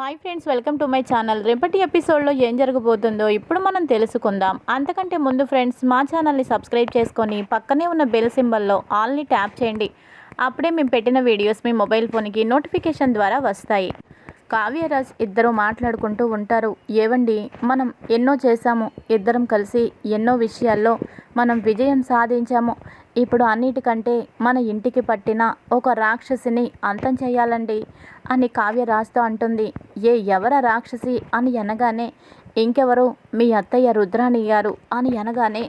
Hi friends welcome to my channel రేపటి ఎపిసోడ్లో ఏం జరగబోతుందో ఇప్పుడు మనం తెలుసుకుందాం. అంతకంటే ముందు ఫ్రెండ్స్ మా ఛానల్ని సబ్స్క్రైబ్ చేసుకొని పక్కనే ఉన్న బెల్ సింబల్లో ఆల్ని ట్యాప్ చేయండి. అప్పుడే మేము పెట్టిన వీడియోస్ మీ మొబైల్ ఫోన్కి నోటిఫికేషన్ ద్వారా వస్తాయి. కావ్యరాజ్ ఇద్దరు మాట్లాడుకుంటూ ఉంటారు. ఏవండి మనం ఎన్నో చేశాము ఇద్దరం కలిసి ఎన్నో విషయాల్లో మనం విజయం సాధించాము. ఇప్పుడు అన్నిటికంటే మన ఇంటికి పట్టిన ఒక రాక్షసిని అంతం చేయాలండి అని కావ్య రాస్తూ అంటుంది. ఏ ఎవర రాక్షసి అని అనగానే ఇంకెవరు? మీ అత్తయ్య రుద్రాణి గారు అని అనగానే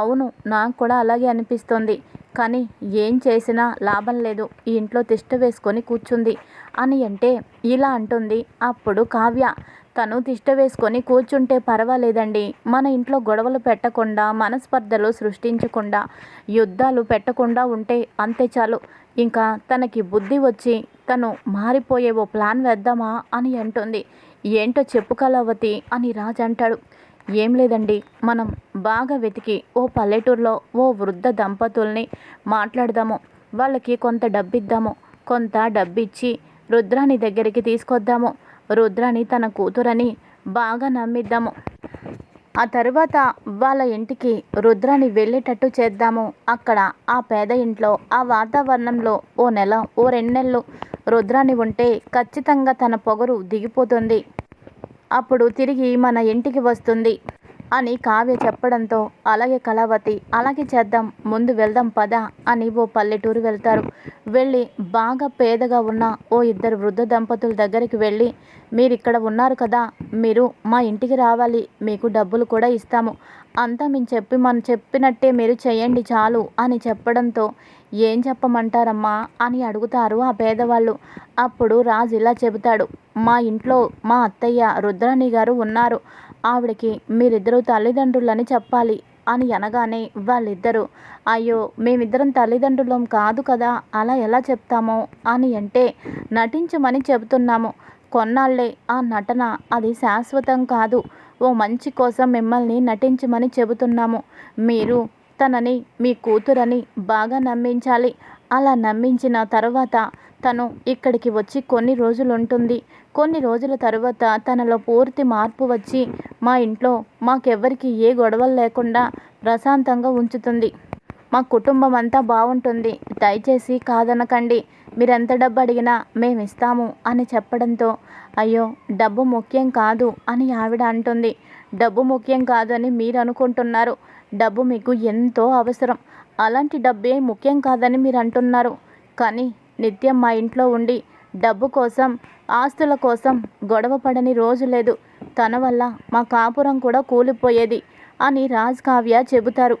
అవును నాకు కూడా అలాగే అనిపిస్తుంది. కానీ ఏం చేసినా లాభం లేదు. ఈ ఇంట్లో తిష్ట వేసుకొని కూర్చుంది అని అంటే ఇలా అంటుంది అప్పుడు కావ్య. తను తిష్ట వేసుకొని కూర్చుంటే పర్వాలేదండి. మన ఇంట్లో గొడవలు పెట్టకుండా మనస్పర్ధలు సృష్టించకుండా యుద్ధాలు పెట్టకుండా ఉంటే అంతే చాలు. ఇంకా తనకి బుద్ధి వచ్చి తను మారిపోయే ఓ ప్లాన్ వేద్దామా అని అంటుంది. ఏంటో చెప్పు కలవతి అని రాజు అంటాడు. ఏం లేదండి. మనం బాగా వెతికి ఓ పల్లెటూరులో ఓ వృద్ధ దంపతుల్ని మాట్లాడదాము. వాళ్ళకి కొంత డబ్బిద్దాము. కొంత డబ్బిచ్చి రుద్రాని దగ్గరికి తీసుకొద్దాము. రుద్రాని తన కూతురని బాగా నమ్మిద్దాము. ఆ తర్వాత వాళ్ళ ఇంటికి రుద్రని వెళ్ళేటట్టు చేద్దాము. అక్కడ ఆ పేద ఇంట్లో ఆ వాతావరణంలో ఓ నెల ఓ రెండు నెలలు రుద్రాని ఉంటే ఖచ్చితంగా తన పొగరు దిగిపోతుంది. అప్పుడు తిరిగి మన ఇంటికి వస్తుంది. అని కావ్య చెప్పడంతో అలాగే కళావతి అలాగే చేద్దాం ముందు వెళ్దాం పద అని ఓ పల్లెటూరు వెళ్తారు. వెళ్ళి బాగా పేదగా ఉన్న ఓ ఇద్దరు వృద్ధ దంపతుల దగ్గరికి వెళ్ళి మీరు ఇక్కడ ఉన్నారు కదా మీరు మా ఇంటికి రావాలి మీకు డబ్బులు కూడా ఇస్తాము. అంతా మేము చెప్పి మనం చెప్పినట్టే మీరు చేయండి చాలు అని చెప్పడంతో ఏం చెప్పమంటారమ్మా అని అడుగుతారు ఆ పేదవాళ్ళు. అప్పుడు రాజు ఇలా చెబుతాడు మా ఇంట్లో మా అత్తయ్య రుద్రాణి గారు ఉన్నారు. ఆవిడకి మీరిద్దరూ తల్లిదండ్రులని చెప్పాలి అని అనగానే వాళ్ళిద్దరూ అయ్యో మేమిద్దరం తల్లిదండ్రులం కాదు కదా అలా ఎలా చెప్తామో అని అంటే నటించమని చెబుతున్నాము. కొన్నాళ్ళే ఆ నటన అది శాశ్వతం కాదు. ఓ మంచి కోసం మిమ్మల్ని నటించమని చెబుతున్నాము. మీరు తనని మీ కూతురని బాగా నమ్మించాలి. అలా నమ్మించిన తర్వాత తను ఇక్కడికి వచ్చి కొన్ని రోజులు ఉంటుంది కొన్ని రోజుల తర్వాత తనలో పూర్తి మార్పు వచ్చి మా ఇంట్లో మాకెవ్వరికి ఏ గొడవలు లేకుండా ప్రశాంతంగా ఉంచుతుంది. మా కుటుంబం అంతా బాగుంటుంది దయచేసి కాదనకండి. మీరెంత డబ్బు అడిగినా మేము ఇస్తాము అని చెప్పడంతో అయ్యో డబ్బు ముఖ్యం కాదు అని ఆవిడ అంటుంది. డబ్బు ముఖ్యం కాదు అని మీరు అనుకుంటున్నారు డబ్బు మీకు ఎంతో అవసరం. అలాంటి డబ్బే ముఖ్యం కాదని మీరు అంటున్నారు కానీ నిత్యం మా ఇంట్లో ఉండి డబ్బు కోసం ఆస్తుల కోసం గొడవ పడని రోజు లేదు. తన వల్ల మా కాపురం కూడా కూలిపోయేది అని రాజ్ కావ్య చెబుతారు.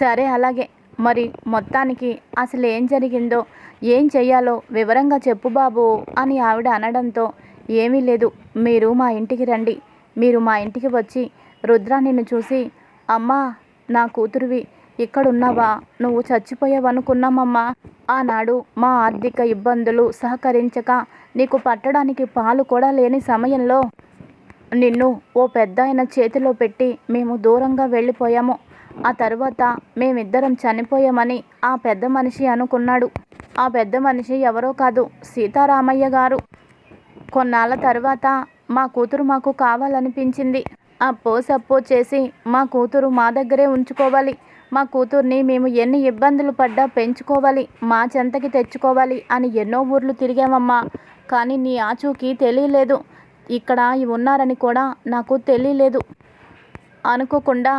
సరే అలాగే. మరి మొత్తానికి అసలు ఏం జరిగిందో ఏం చెయ్యాలో వివరంగా చెప్పు బాబు అని ఆవిడ అనడంతో ఏమీ లేదు మీరు మా ఇంటికి రండి. మీరు మా ఇంటికి వచ్చి రుద్ర నిన్ను చూసి అమ్మా నా కూతురువి ఇక్కడున్నావా? నువ్వు చచ్చిపోయావనుకున్నామమ్మా. ఆనాడు మా ఆర్థిక ఇబ్బందులు సహకరించక నీకు పట్టడానికి పాలు కూడా లేని సమయంలో నిన్ను ఓ పెద్ద ఆయన చేతిలో పెట్టి మేము దూరంగా వెళ్ళిపోయాము. ఆ తర్వాత మేమిద్దరం చనిపోయామని ఆ పెద్ద మనిషి అనుకున్నాడు. ఆ పెద్ద మనిషి ఎవరో కాదు సీతారామయ్య గారు. కొన్నాళ్ళ తర్వాత మా కూతురు మాకు కావాలనిపించింది. అప్పో సప్పో చేసి మా కూతురు మా దగ్గరే ఉంచుకోవాలి. మా కూతుర్ని మేము ఎన్ని ఇబ్బందులు పడ్డా పెంచుకోవాలి. మా చెంతకి తెచ్చుకోవాలి అని ఎన్నో ఊర్లు తిరిగామమ్మా. కానీ నీ ఆచూకీ తెలియలేదు. ఇక్కడ ఉన్నారని కూడా నాకు తెలియలేదు. అనుకోకుండా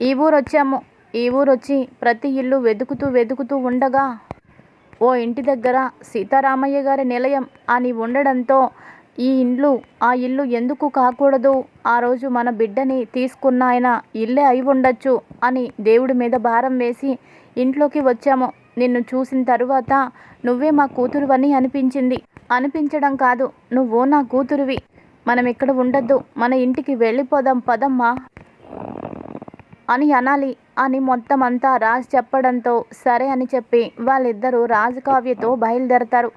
ఈ ఊరు వచ్చాము ఈ ఊరు వచ్చి ప్రతి ఇల్లు వెతుకుతూ వెతుకుతూ ఉండగా ఓ ఇంటి దగ్గర సీతారామయ్య గారి నిలయం అని ఉండడంతో ఈ ఇండ్లు ఆ ఇల్లు ఎందుకు కాకూడదు? ఆ రోజు మన బిడ్డని తీసుకున్న ఆయన ఇల్లే అయి ఉండొచ్చు అని దేవుడి మీద భారం వేసి ఇంట్లోకి వచ్చాము. నిన్ను చూసిన తరువాత నువ్వే మా కూతురువని అనిపించింది. అనిపించడం కాదు నువ్వు నా కూతురువి. మనం ఇక్కడ ఉండద్దు. మన ఇంటికి వెళ్ళిపోదాం పదమ్మా. అని అనాలి అని మొత్తం అంతా రాజు చెప్పడంతో సరే అని చెప్పి వాళ్ళిద్దరూ రాజకావ్యతో బయలుదేరతారు.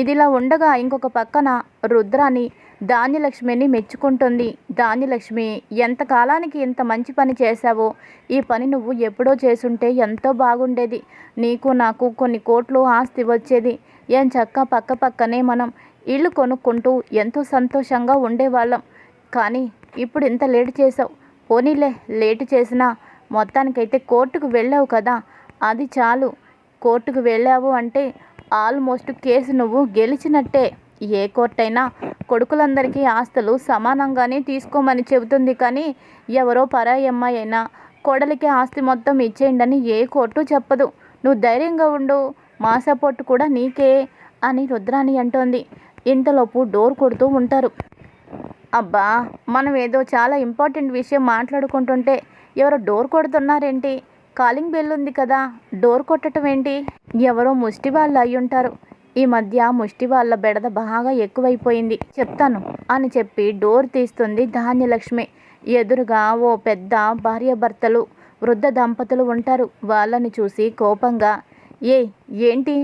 ఇదిలా ఉండగా ఇంకొక పక్కన రుద్రాని ధాన్యలక్ష్మిని మెచ్చుకుంటుంది. ధాన్యలక్ష్మి ఎంతకాలానికి ఇంత మంచి పని చేశావో? ఈ పని నువ్వు ఎప్పుడో చేసుంటే ఎంతో బాగుండేది. నీకు నాకు కొన్ని కోట్లు ఆస్తి వచ్చేది. ఏం చక్క పక్క పక్కనే మనం ఇల్లు కొనుక్కుంటూ ఎంతో సంతోషంగా ఉండేవాళ్ళం. కానీ ఇప్పుడు ఇంత లేట్ చేసావు పోనీలే లేటు చేసినా మొత్తానికైతే కోర్టుకు వెళ్ళావు కదా. అది చాలు. కోర్టుకు వెళ్ళావు అంటే ఆల్మోస్ట్ కేసు నువ్వు గెలిచినట్టే. ఏ కోర్టు అయినా కొడుకులందరికీ ఆస్తులు సమానంగానే తీసుకోమని చెబుతుంది కానీ ఎవరో పరాయి అమ్మాయి అయినా కోడలికి ఆస్తి మొత్తం ఇచ్చేయండి ఏ కోర్టు చెప్పదు. నువ్వు ధైర్యంగా ఉండు మా సపోర్ట్ కూడా నీకే అని రుద్రాణి అంటోంది. ఇంతలోపు డోర్ కొడుతూ ఉంటారు. అబ్బా మనం ఏదో చాలా ఇంపార్టెంట్ విషయం మాట్లాడుకుంటుంటే ఎవరో డోర్ కొడుతున్నారేంటి? కాలింగ్ బెల్ ఉంది కదా డోర్ కొట్టడం ఏంటి? ఎవరో ముష్టి వాళ్ళు అయి ఉంటారు. ఈ మధ్య ముష్టి వాళ్ళ బెడద బాగా ఎక్కువైపోయింది. చెప్తాను అని చెప్పి డోర్ తీస్తుంది ధాన్యలక్ష్మి. ఎదురుగా ఓ పెద్ద భార్యాభర్తలు వృద్ధ దంపతులు ఉంటారు. వాళ్ళని చూసి కోపంగా ఏ ఏంటి?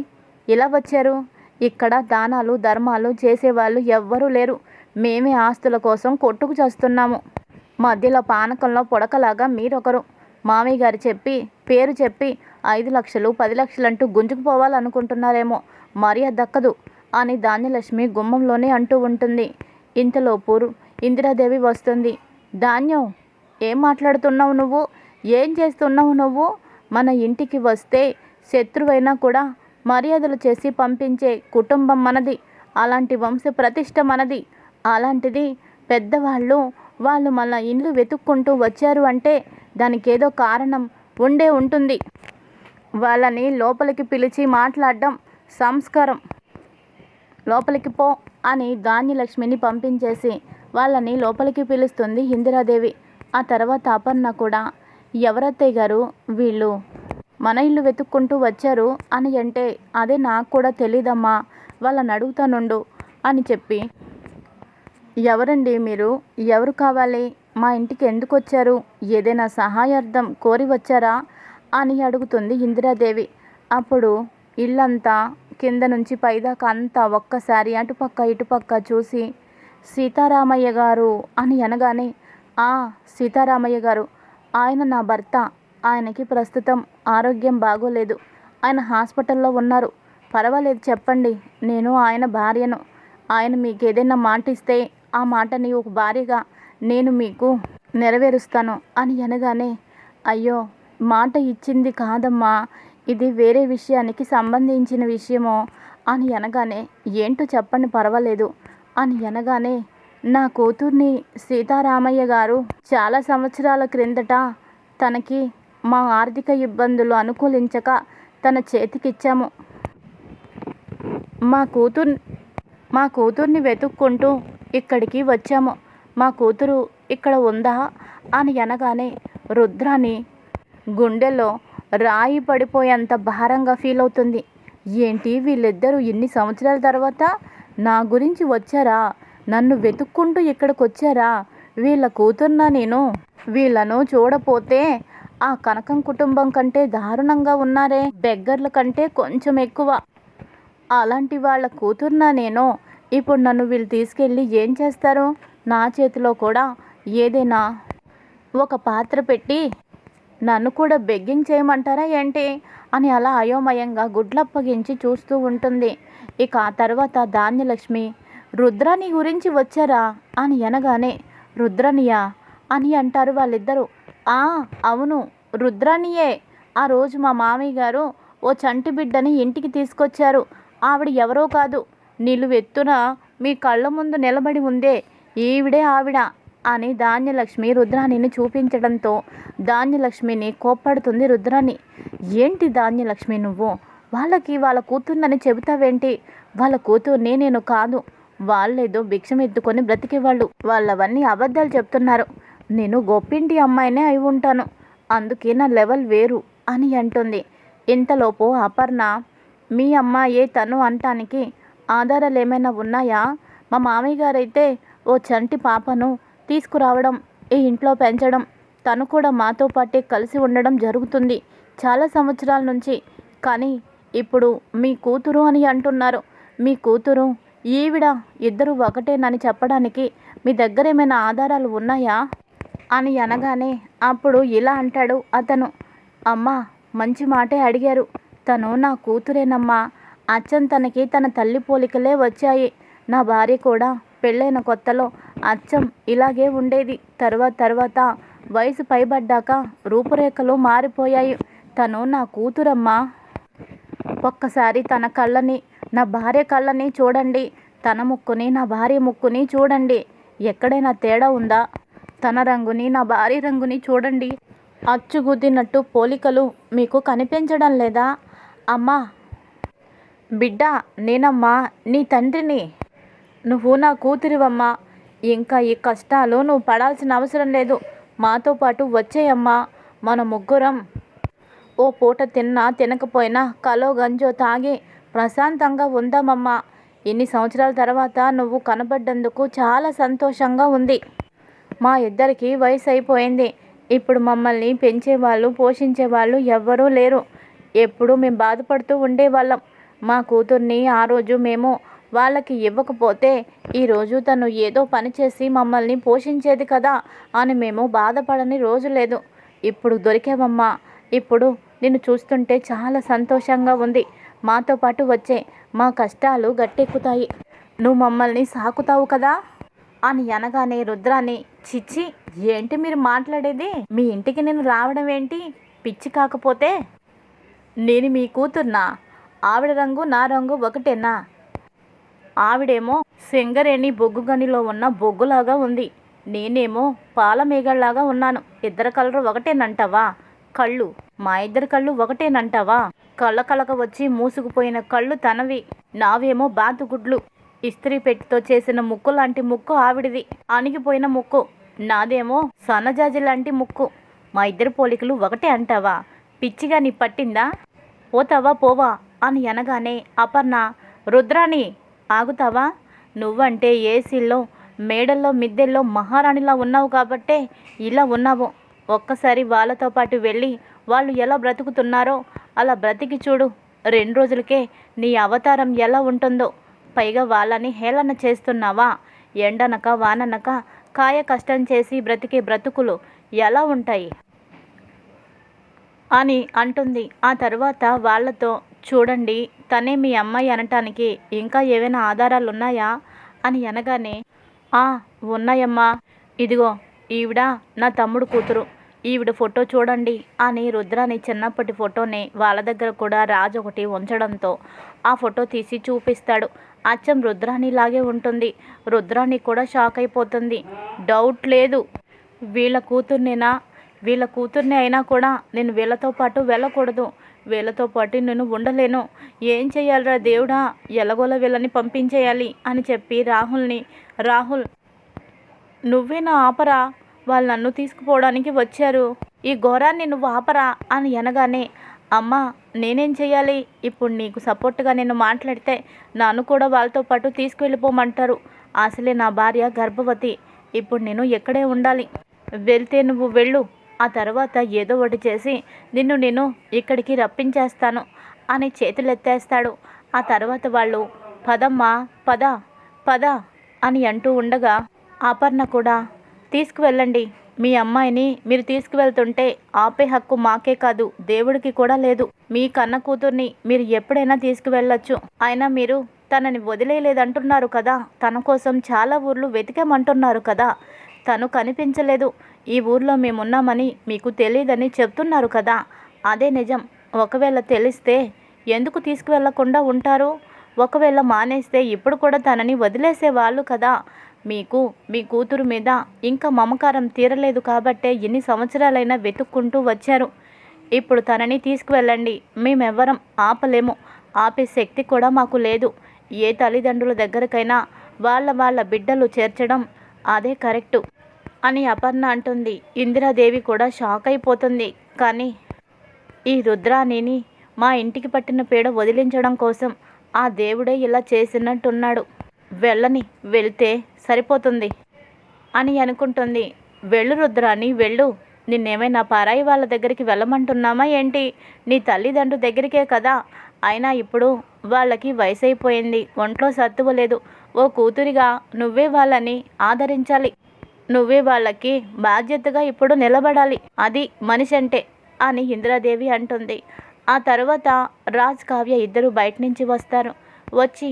ఇలా వచ్చారు? ఇక్కడ దానాలు ధర్మాలు చేసేవాళ్ళు ఎవ్వరూ లేరు. మేమే ఆస్తుల కోసం కొట్టుకు చేస్తున్నాము. మధ్యలో పానకంలో పొడకలాగా మీరొకరు. మామయ్య గారు చెప్పి పేరు చెప్పి ఐదు లక్షలు పది లక్షలంటూ గుంజుకుపోవాలనుకుంటున్నారేమో మర్యాద దక్కదు అని ధాన్యలక్ష్మి గుమ్మంలోనే అంటూ ఉంటుంది. ఇంతలోపు ఇందిరాదేవి వస్తుంది. ధాన్యం ఏం మాట్లాడుతున్నావు నువ్వు? ఏం చేస్తున్నావు నువ్వు? మన ఇంటికి వస్తే శత్రువైనా కూడా మర్యాదలు చేసి పంపించే కుటుంబం మనది. అలాంటి వంశ ప్రతిష్ట మనది. అలాంటిది పెద్దవాళ్ళు వాళ్ళు మన ఇండ్లు వెతుక్కుంటూ వచ్చారు అంటే దానికి ఏదో కారణం ఉండే ఉంటుంది. వాళ్ళని లోపలికి పిలిచి మాట్లాడడం సంస్కారం. లోపలికి పో అని ధాన్యలక్ష్మిని పంపించేసి వాళ్ళని లోపలికి పిలుస్తుంది ఇందిరాదేవి. ఆ తర్వాత అపర్ణ కూడా ఎవరత్తయ్య గారు? వీళ్ళు మన ఇల్లు వెతుక్కుంటూ వచ్చారు అని అంటే అదే నాకు కూడా తెలీదమ్మా వాళ్ళని అడుగుతానుండు అని చెప్పి ఎవరండి మీరు? ఎవరు కావాలి? మా ఇంటికి ఎందుకు వచ్చారు? ఏదైనా సహాయార్థం కోరి వచ్చారా? అని అడుగుతుంది ఇందిరాదేవి. అప్పుడు ఇల్లంతా కింద నుంచి పైదాకా అంతా ఒక్కసారి అటుపక్క ఇటుపక్క చూసి సీతారామయ్య గారు అని అనగానే ఆ సీతారామయ్య గారు. ఆయన నా భర్త. ఆయనకి ప్రస్తుతం ఆరోగ్యం బాగోలేదు. ఆయన హాస్పిటల్లో ఉన్నారు. పర్వాలేదు చెప్పండి. నేను ఆయన భార్యను. ఆయన మీకు ఏదైనా మాట ఇస్తే ఆ మాటని ఒక భార్యగా నేను మీకు నెరవేరుస్తాను అని అనగానే అయ్యో మాట ఇచ్చింది కాదమ్మా ఇది వేరే విషయానికి సంబంధించిన విషయమో అని అనగానే ఏంటో చెప్పండి పర్వాలేదు అని అనగానే నా కూతుర్ని సీతారామయ్య గారు చాలా సంవత్సరాల క్రిందట తనకి మా ఆర్థిక ఇబ్బందులు అనుకూలించక తన చేతికిచ్చాము. మా కూతుర్ మా కూతుర్ని వెతుక్కుంటూ ఇక్కడికి వచ్చాము. మా కూతురు ఇక్కడ ఉందా? అని అనగానే రుద్రాని గుండెలో రాయి పడిపోయేంత భారంగా ఫీల్ అవుతుంది. ఏంటి వీళ్ళిద్దరూ ఇన్ని సంవత్సరాల తర్వాత నా గురించి వచ్చారా? నన్ను వెతుక్కుంటూ ఇక్కడికి వచ్చారా వీళ్ళ కూతుర్నా నేను? వీళ్ళను చూడపోతే ఆ కనకం కుటుంబం కంటే దారుణంగా ఉన్నారే. బెగ్గర్ల కంటే కొంచెం ఎక్కువ. అలాంటి వాళ్ళ కూతుర్నా నేను? ఇప్పుడు నన్ను వీళ్ళు తీసుకెళ్ళి ఏం చేస్తారు? నా చేతిలో కూడా ఏదైనా ఒక పాత్ర పెట్టి నన్ను కూడా బెగ్గింగ్ చేయమంటారా ఏంటి? అని అలా అయోమయంగా గుడ్లప్పగించి చూస్తూ ఉంటుంది. ఇక ఆ తర్వాత ధాన్యలక్ష్మి రుద్రాని గురించి వచ్చారా? అని అనగానే రుద్రనియా అని అంటారు వాళ్ళిద్దరూ. ఆ అవును రుద్రానియే. ఆ రోజు మా మామయ్య గారు ఓ చంటి బిడ్డని ఇంటికి తీసుకొచ్చారు. ఆవిడ ఎవరో కాదు నిలువెత్తున మీ కళ్ళ ముందు నిలబడి ఉందే ఈవిడే ఆవిడ అని ధాన్యలక్ష్మి రుద్రాణిని చూపించడంతో ధాన్యలక్ష్మిని కోప్పడుతుంది రుద్రాణి. ఏంటి ధాన్యలక్ష్మి నువ్వు? వాళ్ళకి వాళ్ళ కూతుర్నని చెబుతావేంటి? వాళ్ళ కూతుర్ని నేను కాదు. వాళ్ళేదో భిక్షం ఎత్తుకొని బ్రతికేవాళ్ళు. వాళ్ళవన్నీ అబద్ధాలు చెప్తున్నారు. నేను గొప్పింటి అమ్మాయినే అయి ఉంటాను. అందుకే నా లెవెల్ వేరు అని అంటుంది. ఇంతలోపు అపర్ణ మీ అమ్మాయే తను అంటానికి ఆధారాలు ఏమైనా ఉన్నాయా? మా మామయ్య గారైతే ఓ చంటి పాపను తీసుకురావడం ఈ ఇంట్లో పెంచడం తను కూడా మాతో పాటే కలిసి ఉండడం జరుగుతుంది చాలా సంవత్సరాల నుంచి. కానీ ఇప్పుడు మీ కూతురు అని అంటున్నారు. మీ కూతురు ఈవిడ ఇద్దరు ఒకటేనని చెప్పడానికి మీ దగ్గర ఏమైనా ఆధారాలు ఉన్నాయా? అని అనగానే అప్పుడు ఇలా అంటాడు అతను. అమ్మా మంచి మాటే అడిగారు. తను నా కూతురేనమ్మా అచ్చం తనకి తన తల్లి పోలికలే వచ్చాయి. నా భార్య కూడా పెళ్ళైన కొత్తలో అచ్చం ఇలాగే ఉండేది. తర్వాత తర్వాత వయసు పైబడ్డాక రూపురేఖలు మారిపోయాయి. తను నా కూతురమ్మా. ఒక్కసారి తన కళ్ళని నా భార్య కళ్ళని చూడండి. తన ముక్కుని నా భార్య ముక్కుని చూడండి. ఎక్కడైనా తేడా ఉందా? తన రంగుని నా భార్య రంగుని చూడండి. అచ్చుగుద్దినట్టు పోలికలు మీకు కనిపించడం లేదా? అమ్మా బిడ్డ నేనమ్మా నీ తండ్రిని. నువ్వు నా కూతురివమ్మా. ఇంకా ఈ కష్టాలు నువ్వు పడాల్సిన అవసరం లేదు. మాతో పాటు వచ్చేయమ్మా మన ముగ్గురం. ఓ పూట తిన్నా తినకపోయినా కలో గంజో తాగి ప్రశాంతంగా ఉందామమ్మా. ఇన్ని సంవత్సరాల తర్వాత నువ్వు కనబడ్డందుకు చాలా సంతోషంగా ఉంది. మా ఇద్దరికి వయసు అయిపోయింది. ఇప్పుడు మమ్మల్ని పెంచేవాళ్ళు పోషించేవాళ్ళు ఎవ్వరూ లేరు. ఎప్పుడూ మేము బాధపడుతూ ఉండేవాళ్ళం. మా కూతుర్ని ఆ రోజు మేము వాళ్ళకి ఇవ్వకపోతే ఈరోజు తను ఏదో పని చేసి మమ్మల్ని పోషించేది కదా అని మేము బాధపడని రోజు లేదు. ఇప్పుడు దొరికావమ్మా. ఇప్పుడు నిన్ను చూస్తుంటే చాలా సంతోషంగా ఉంది. మాతో పాటు వచ్చే మా కష్టాలు గట్టెక్కుతాయి. నువ్వు మమ్మల్ని సాకుతావు కదా? అని అనగానే రుద్రాని చిచ్చి ఏంటి మీరు మాట్లాడేది? మీ ఇంటికి నేను రావడం ఏంటి పిచ్చి కాకపోతే? నేను మీ కూతుర్నా? ఆవిడ రంగు నా రంగు ఒకటేనా? ఆవిడేమో సింగరేణి బొగ్గు గనిలో ఉన్న బొగ్గులాగా ఉంది. నేనేమో పాలమేగళ్ళాగా ఉన్నాను. ఇద్దరు కలరు ఒకటేనంటావా? కళ్ళు. మా ఇద్దరి కళ్ళు ఒకటేనంటావా? కళ్ళ కలక వచ్చి మూసుకుపోయిన కళ్ళు తనవి. నావేమో బాతుగుడ్లు. ఇస్త్రీ పెట్టితో చేసిన ముక్కు లాంటి ముక్కు ఆవిడిది. అణిగిపోయిన ముక్కు. నాదేమో సన్నజాజి లాంటి ముక్కు. మా ఇద్దరి పోలికలు ఒకటే అంటావా? పిచ్చిగా నీ పట్టిందా? పోతావా పోవా? అని అనగానే అపర్ణ రుద్రాణి ఆగుతావా? నువ్వంటే ఏసీల్లో మేడల్లో మిద్దెల్లో మహారాణిలా ఉన్నావు కాబట్టే ఇలా ఉన్నావు. ఒక్కసారి వాళ్ళతో పాటు వెళ్ళి వాళ్ళు ఎలా బ్రతుకుతున్నారో అలా బ్రతికి చూడు. రెండు రోజులకే నీ అవతారం ఎలా ఉంటుందో. పైగా వాళ్ళని హేళన చేస్తున్నావా? ఎండనక వాననక కాయ కష్టం చేసి బ్రతికే బ్రతుకులు ఎలా ఉంటాయి? అని అంటుంది. ఆ తర్వాత వాళ్ళతో చూడండి తనే మీ అమ్మాయి అనటానికి ఇంకా ఏవైనా ఆధారాలు ఉన్నాయా అని అనగానే ఆ ఉన్నాయమ్మా. ఇదిగో ఈవిడ నా తమ్ముడు కూతురు. ఈవిడ ఫోటో చూడండి అని రుద్రాని చిన్నప్పటి ఫోటోని వాళ్ళ దగ్గర కూడా రాజు ఒకటి ఉంచడంతో ఆ ఫోటో తీసి చూపిస్తాడు. అచ్చం రుద్రాణిలాగే ఉంటుంది. రుద్రాణి కూడా షాక్ అయిపోతుంది. డౌట్ లేదు. వీళ్ళ కూతుర్నేనా? వీళ్ళ కూతుర్ని అయినా కూడా నేను వీళ్ళతో పాటు వెళ్ళకూడదు. వీళ్ళతో పాటు నేను ఉండలేను. ఏం చేయాలరా దేవుడా? ఎలాగోలా వీళ్ళని పంపించేయాలి అని చెప్పి రాహుల్ని రాహుల్ నువ్వే నా ఆపరా? వాళ్ళు నన్ను తీసుకుపోవడానికి వచ్చారు. ఈ ఘోరాన్ని నువ్వు ఆపరా? అని అనగానే అమ్మా నేనేం చేయాలి ఇప్పుడు నీకు సపోర్ట్గా నేను మాట్లాడితే నన్ను కూడా వాళ్ళతో పాటు తీసుకువెళ్ళిపోమంటారు అసలే నా భార్య గర్భవతి. ఇప్పుడు నేను ఎక్కడే ఉండాలి. వెళ్తే నువ్వు వెళ్ళు. ఆ తర్వాత ఏదో ఒకటి చేసి నిన్ను నేను ఇక్కడికి రప్పించేస్తాను అని చేతులెత్తేస్తాడు. ఆ తర్వాత వాళ్ళు పదమ్మా పద పద అని అంటూ ఉండగా అపర్ణ కూడా తీసుకువెళ్ళండి. మీ అమ్మాయిని మీరు తీసుకువెళ్తుంటే ఆపే హక్కు మాకే కాదు దేవుడికి కూడా లేదు. మీ కన్న కూతుర్ని మీరు ఎప్పుడైనా తీసుకువెళ్ళొచ్చు. అయినా మీరు తనని వదిలేయలేదంటున్నారు కదా. తన కోసం చాలా ఊర్లు వెతికామంటున్నారు కదా. తను కనిపించలేదు. ఈ ఊర్లో మేమున్నామని మీకు తెలియదని చెప్తున్నారు కదా. అదే నిజం. ఒకవేళ తెలిస్తే ఎందుకు తీసుకువెళ్ళకుండా ఉంటారు? ఒకవేళ మానేస్తే ఇప్పుడు కూడా తనని వదిలేసేవాళ్ళు కదా. మీకు మీ కూతురు మీద ఇంకా మమకారం తీరలేదు కాబట్టే ఎన్ని సంవత్సరాలైనా వెతుక్కుంటూ వచ్చారు. ఇప్పుడు తనని తీసుకువెళ్ళండి. మేమెవ్వరం ఆపలేము. ఆపే శక్తి కూడా మాకు లేదు. ఏ తల్లిదండ్రుల దగ్గరకైనా వాళ్ళ వాళ్ళ బిడ్డలు చేర్చడం అదే కరెక్టు. అని అపర్ణ అంటుంది. ఇందిరాదేవి కూడా షాక్ అయిపోతుంది. కానీ ఈ రుద్రాణిని మా ఇంటికి పట్టిన పీడ వదిలించడం కోసం ఆ దేవుడే ఇలా చేసినట్టున్నాడు. వెళ్ళని వెళ్తే సరిపోతుంది అని అనుకుంటుంది. వెళ్ళు రుద్రాణి వెళ్ళు. నిన్నేమైనా పారాయి వాళ్ళ దగ్గరికి వెళ్ళమంటున్నామా ఏంటి? నీ తల్లిదండ్రుల దగ్గరికే కదా. అయినా ఇప్పుడు వాళ్ళకి వయసు అయిపోయింది ఒంట్లో సత్తువ లేదు. ఓ కూతురిగా నువ్వే వాళ్ళని ఆదరించాలి. నువ్వే వాళ్ళకి బాధ్యతగా ఇప్పుడు నిలబడాలి. అది మనిషి అంటే అని ఇందిరాదేవి అంటుంది. ఆ తర్వాత రాజ్ కావ్య ఇద్దరు బయట నుంచి వస్తారు. వచ్చి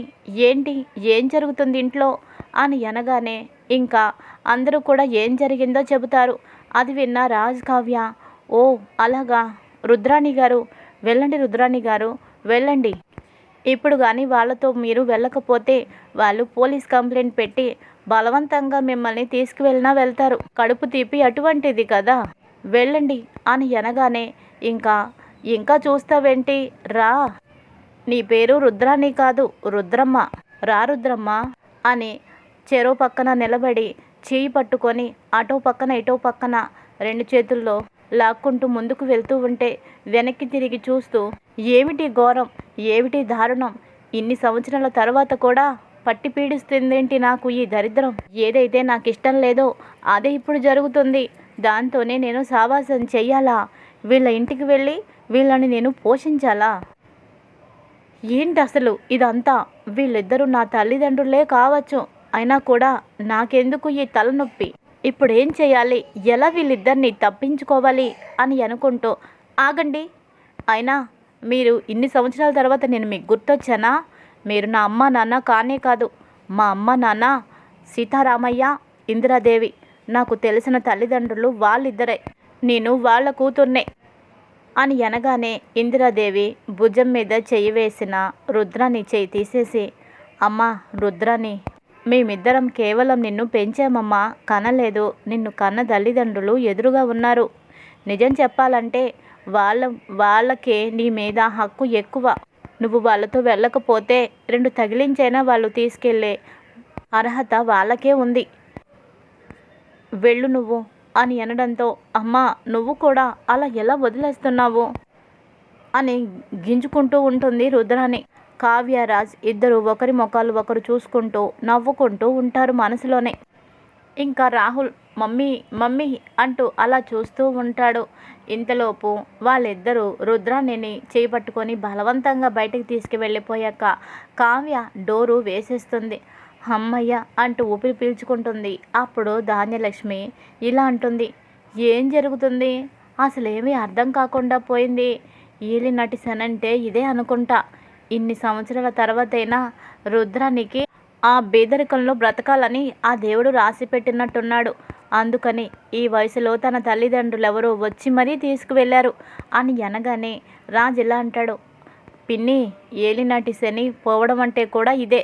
ఏంటి? ఏం జరుగుతుంది ఇంట్లో? అని అనగానే ఇంకా అందరూ కూడా ఏం జరిగిందో చెబుతారు. అది విన్న రాజ్ కావ్య ఓ అలాగా? రుద్రాణి గారు వెళ్ళండి రుద్రాణి గారు వెళ్ళండి. ఇప్పుడు కానీ వాళ్ళతో మీరు వెళ్ళకపోతే వాళ్ళు పోలీస్ కంప్లైంట్ పెట్టి బలవంతంగా మిమ్మల్ని తీసుకువెళ్ళినా వెళ్తారు. కడుపు తీపి అటువంటిది కదా. వెళ్ళండి అని అనగానే ఇంకా ఇంకా చూస్తావేంటి? రా. నీ పేరు రుద్రాణి కాదు రుద్రమ్మ. రా రుద్రమ్మ అని చెరో పక్కన నిలబడి చేయి పట్టుకొని అటో పక్కన ఇటో పక్కన రెండు చేతుల్లో లాక్కుంటూ ముందుకు వెళ్తూ ఉంటే వెనక్కి తిరిగి చూస్తూ ఏమిటి ఘోరం? ఏమిటి దారుణం? ఇన్ని సంవత్సరాల తర్వాత కూడా పట్టి పీడిస్తుందేంటి నాకు ఈ దరిద్రం? ఏదైతే నాకు ఇష్టం లేదో అదే ఇప్పుడు జరుగుతుంది. దాంతోనే నేను సావాసం చెయ్యాలా? వీళ్ళ ఇంటికి వెళ్ళి వీళ్ళని నేను పోషించాలా? ఏంటి అసలు ఇదంతా? వీళ్ళిద్దరూ నా తల్లిదండ్రులే కావచ్చు. అయినా కూడా నాకెందుకు ఈ తలనొప్పి? ఇప్పుడు ఏం చేయాలి ఎలా వీళ్ళిద్దరిని తప్పించుకోవాలి? అని అనుకుంటూ ఆగండి. అయినా మీరు ఇన్ని సంవత్సరాల తర్వాత నేను మీకు గుర్తొచ్చానా? మీరు నా అమ్మ నాన్న కానే కాదు. మా అమ్మ నాన్న సీతారామయ్య ఇందిరాదేవి నాకు తెలిసిన తల్లిదండ్రులు వాళ్ళిద్దరే. నేను వాళ్ళ కూతుర్నే. అని అనగానే ఇందిరాదేవి భుజం మీద చెయ్యి వేసిన రుద్రాని చెయ్యి తీసేసి అమ్మా రుద్రాని మేమిద్దరం కేవలం నిన్ను పెంచామమ్మా. కనలేదు. నిన్ను కన్న తల్లిదండ్రులు ఎదురుగా ఉన్నారు. నిజం చెప్పాలంటే వాళ్ళ వాళ్ళకే నీ మీద హక్కు ఎక్కువ. నువ్వు వాళ్ళతో వెళ్ళకపోతే రెండు తగిలించైనా వాళ్ళు తీసుకెళ్ళే అర్హత వాళ్ళకే ఉంది. వెళ్ళు నువ్వు అని అనడంతో అమ్మా నువ్వు కూడా అలా ఎలా వదిలేస్తున్నావు? అని గింజుకుంటూ ఉంటుంది రుద్రాని కావ్యరాజ్ ఇద్దరు ఒకరి ముఖాలు ఒకరు చూసుకుంటూ నవ్వుకుంటూ ఉంటారు మనసులోనే. ఇంకా రాహుల్ మమ్మీ మమ్మీ అంటూ అలా చూస్తూ ఉంటాడు. ఇంతలోపు వాళ్ళిద్దరూ రుద్రాణిని చేపట్టుకొని బలవంతంగా బయటికి తీసుకువెళ్ళిపోయాక కావ్య డోరు వేసేస్తుంది. అమ్మయ్య అంటూ ఊపిరి పీల్చుకుంటుంది. అప్పుడు ధాన్యలక్ష్మి ఇలా అంటుంది ఏం జరుగుతుంది? అసలు ఏమీ అర్థం కాకుండా పోయింది. ఈలి నటిసనంటే ఇదే అనుకుంటా. ఇన్ని సంవత్సరాల తర్వాతైనా రుద్రానికి ఆ బేదరికంలో బ్రతకాలని ఆ దేవుడు రాసి పెట్టినట్టున్నాడు అందుకని ఈ వయసులో తన తల్లిదండ్రులు ఎవరో వచ్చి మరీ తీసుకువెళ్ళారు అని అనగానే రాజు ఇలా అంటాడు పిన్ని ఏలినాటి శని పోవడం అంటే కూడా ఇదే.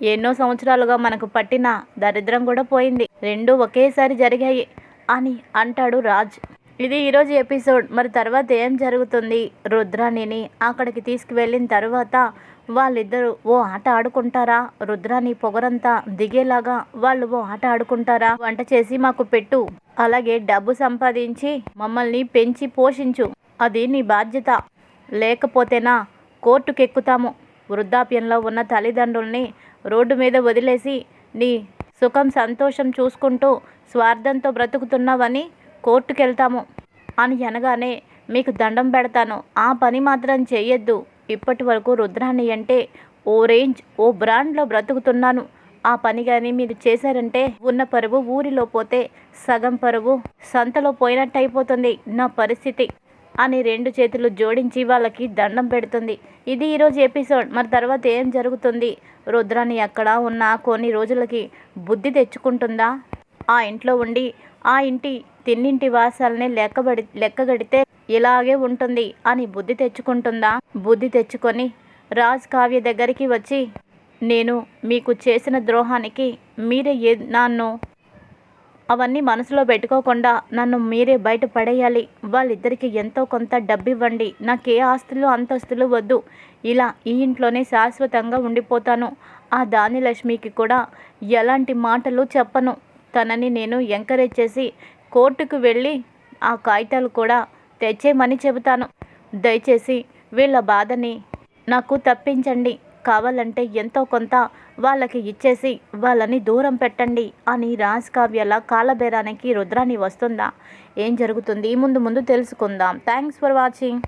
ఎన్నో సంవత్సరాలుగా మనకు పట్టిన దరిద్రం కూడా పోయింది. రెండు ఒకేసారి జరిగాయి అని అంటాడు రాజ్. ఇది ఈరోజు ఎపిసోడ్. మరి తర్వాత ఏం జరుగుతుంది? రుద్రాణిని అక్కడికి తీసుకువెళ్ళిన తర్వాత వాళ్ళిద్దరూ ఓ ఆట ఆడుకుంటారా? రుద్రాని పొగరంతా దిగేలాగా వాళ్ళు ఓ ఆట ఆడుకుంటారా? వంట చేసి మాకు పెట్టు. అలాగే డబ్బు సంపాదించి మమ్మల్ని పెంచి పోషించు. అది నీ బాధ్యత. లేకపోతేనా కోర్టుకెక్కుతాము. వృద్ధాప్యంలో ఉన్న తల్లిదండ్రుల్ని రోడ్డు మీద వదిలేసి నీ సుఖం సంతోషం చూసుకుంటూ స్వార్థంతో బ్రతుకుతున్నావని కోర్టుకెళ్తాము. అని అనగానే మీకు దండం పెడతాను. ఆ పని మాత్రం చేయొద్దు ఇప్పటి వరకు రుద్రాణి అంటే ఓ రేంజ్ ఓ బ్రాండ్లో బ్రతుకుతున్నాను. ఆ పని కానీ మీరు చేశారంటే ఉన్న పరువు ఊరిలో పోతే సగం పరువు సంతలో పోయినట్టు అయిపోతుంది నా పరిస్థితి అని రెండు చేతులు జోడించి వాళ్ళకి దండం పెడుతుంది. ఇది ఈరోజు ఎపిసోడ్. మరి తర్వాత ఏం జరుగుతుంది? రుద్రాని అక్కడ ఉన్న కొన్ని రోజులకి బుద్ధి తెచ్చుకుంటుందా? ఆ ఇంట్లో ఉండి ఆ ఇంటి తిన్నింటి వాసాలని లెక్కబడి లెక్కగడితే ఇలాగే ఉంటుంది అని బుద్ధి తెచ్చుకుంటుందా? బుద్ధి తెచ్చుకొని రాజ్ కావ్య దగ్గరికి వచ్చి నేను మీకు చేసిన ద్రోహానికి మీరే ఏ నన్ను అవన్నీ మనసులో పెట్టుకోకుండా నన్ను మీరే బయట పడేయాలి. వాళ్ళిద్దరికి ఎంతో కొంత డబ్బు ఇవ్వండి నాకు ఏ ఆస్తులు అంతస్తులు వద్దు. ఇలా ఈ ఇంట్లోనే శాశ్వతంగా ఉండిపోతాను. ఆ దానిలక్ష్మికి కూడా ఎలాంటి మాటలు చెప్పను. తనని నేను ఎంకరేజ్ చేసి కోర్టుకు వెళ్ళి ఆ కాగితాలు కూడా తెచ్చేయమని చెబుతాను. దయచేసి వీళ్ళ బాధని నాకు తప్పించండి. కావాలంటే ఎంతో కొంత వాళ్ళకి ఇచ్చేసి వాళ్ళని దూరం పెట్టండి అని రాజ్ కావ్యల కాలబేరానికి రుద్రాని వస్తుందా? ఏం జరుగుతుంది? ముందు ముందు తెలుసుకుందాం. Thanks for watching